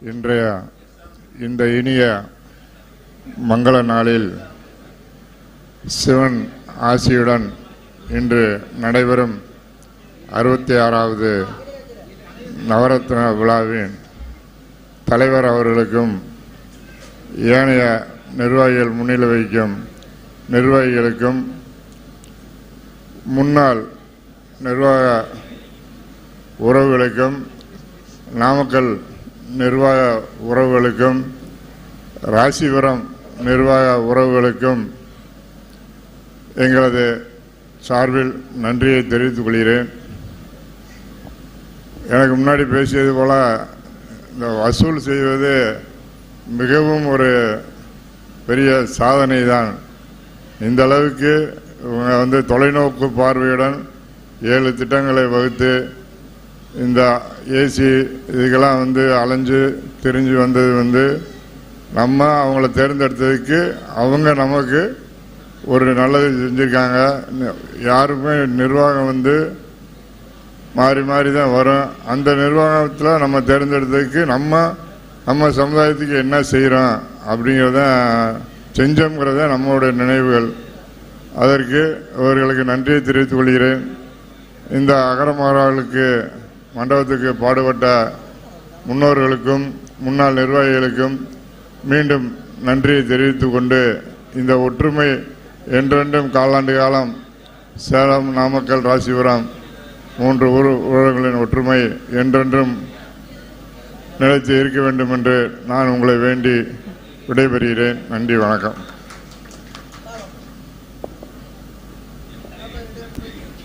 இன்றைய இந்த இனிய மங்கள நாளில் சிவன் ஆசியுடன் இன்று நடைபெறும் அறுபத்தி ஆறாவது நவரத்ன விழாவின் தலைவர் அவர்களுக்கும் ஏனைய நிர்வாகிகள் முன்னிலை வகிக்கும் நிர்வாகிகளுக்கும் முன்னாள் நிர்வாக உறவுகளுக்கும் நாமக்கல் நிர்வாக உறவுகளுக்கும் ராசிபுரம் நிர்வாக உறவுகளுக்கும் எங்களது சார்பில் நன்றியை தெரிவித்துக் கொள்கிறேன். எனக்கு முன்னாடி பேசியது போல இந்த வசூல் செய்வது மிகவும் ஒரு பெரிய சாதனை தான் இந்த அளவுக்கு இவங்க வந்து தொலைநோக்கு பார்வையுடன் ஏழு திட்டங்களை வகுத்து இந்த ஏசி இதுக்கெல்லாம் வந்து அலைஞ்சு தெரிஞ்சு வந்தது வந்து நம்ம அவங்கள தேர்ந்தெடுத்ததுக்கு அவங்க நமக்கு ஒரு நல்லது செஞ்சுருக்காங்க. யாருமே நிர்வாகம் வந்து மாறி மாறி தான் வரும். அந்த நிர்வாகத்தில் நம்ம தேர்ந்தெடுத்ததுக்கு நம்ம நம்ம சமுதாயத்துக்கு என்ன செய்கிறோம் அப்படிங்கிறத செஞ்சோங்கிறத நம்மளுடைய நினைவுகள். அதற்கு அவர்களுக்கு நன்றியை தெரிவித்துக் கொள்கிறேன். இந்த அகரமாறாளுக்கு மண்டபத்துக்கு பாடுபட்ட முன்னோர்களுக்கும் முன்னாள் நிர்வாகிகளுக்கும் மீண்டும் நன்றியை தெரிவித்துக் கொண்டு இந்த ஒற்றுமை என்றென்றும் காலாண்டு காலம் சேலம் நாமக்கல் ராசிபுரம் மூன்று ஊர் ஊழல்களின் ஒற்றுமை என்றென்றும் நிலைத்து இருக்க வேண்டும் என்று நான் உங்களை வேண்டி விடைபெறுகிறேன். நன்றி வணக்கம்.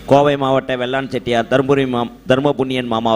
கோவை மாவட்ட வெள்ளான் செட்டியார் தருமபுரி மாம் தர்மபுண்ணியன் மாமா அவர்கள்